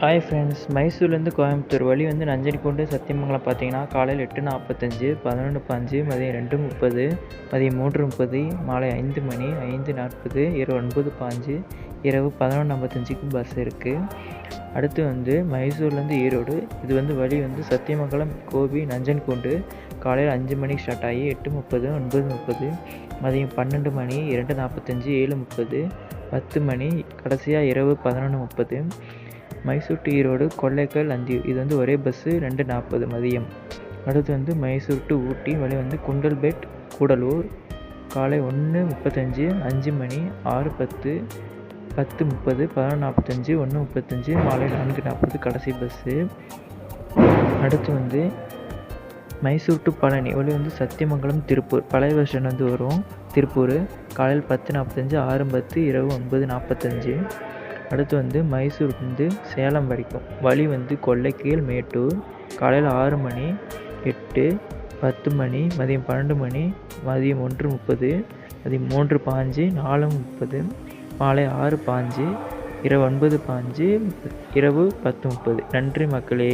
Hi friends மைசூர்லேருந்து Coimbatore வழி வந்து நஞ்சனிக்கோண்டு சத்தியமங்கலம் பார்த்தீங்கன்னா காலையில் எட்டு நாற்பத்தஞ்சு பதினொன்று பாஞ்சு மதியம் ரெண்டு முப்பது மதியம் மூன்று முப்பது மாலை ஐந்து மணி ஐந்து நாற்பது இரவு ஒன்பது பாஞ்சு இரவு பதினொன்று ஐம்பத்தஞ்சுக்கு பஸ் இருக்குது அடுத்து வந்து மைசூர்லேருந்து ஈரோடு இது வந்து வழி வந்து சத்தியமங்கலம் கோபி நஞ்சன்கூண்டு காலையில் அஞ்சு மணிக்கு ஸ்டார்ட் ஆகி எட்டு முப்பது ஒன்பது முப்பது மதியம் பன்னெண்டு மணி இரண்டு நாற்பத்தஞ்சு ஏழு முப்பது பத்து மணி கடைசியாக இரவு பதினொன்று முப்பது மைசூர் டு ஈரோடு கொள்ளைக்கல் அஞ்சு இது வந்து ஒரே பஸ்ஸு ரெண்டு நாற்பது மதியம். அடுத்து வந்து மைசூர் டு ஊட்டி வழி வந்து குண்டல்பேட் கூடலூர். காலை ஒன்று முப்பத்தஞ்சு அஞ்சு மணி ஆறு பத்து பத்து முப்பது பதினொன்று நாற்பத்தஞ்சு ஒன்று முப்பத்தஞ்சு மாலை நான்கு நாற்பது கடைசி பஸ்ஸு அடுத்து வந்து மைசூர் டு பழனி வழி வந்து சத்தியமங்கலம் திருப்பூர். பழைய வருஷன் வந்து வரும் திருப்பூர். காலையில் பத்து நாற்பத்தஞ்சு ஆறு பத்து இரவு ஒன்பது நாற்பத்தஞ்சு அடுத்து வந்து மைசூர் வந்து சேலம் வரைக்கும். வழி வந்து கொல்லைக்கீழ் மேட்டூர். காலையில் ஆறு மணி எட்டு பத்து மணி மதியம் பன்னெண்டு மணி மதியம் ஒன்று முப்பது மதியம் மூன்று பாஞ்சு நாலு முப்பது மாலை ஆறு பாஞ்சு இரவு ஒன்பது பாஞ்சு இரவு பத்து முப்பது. நன்றி மக்களே.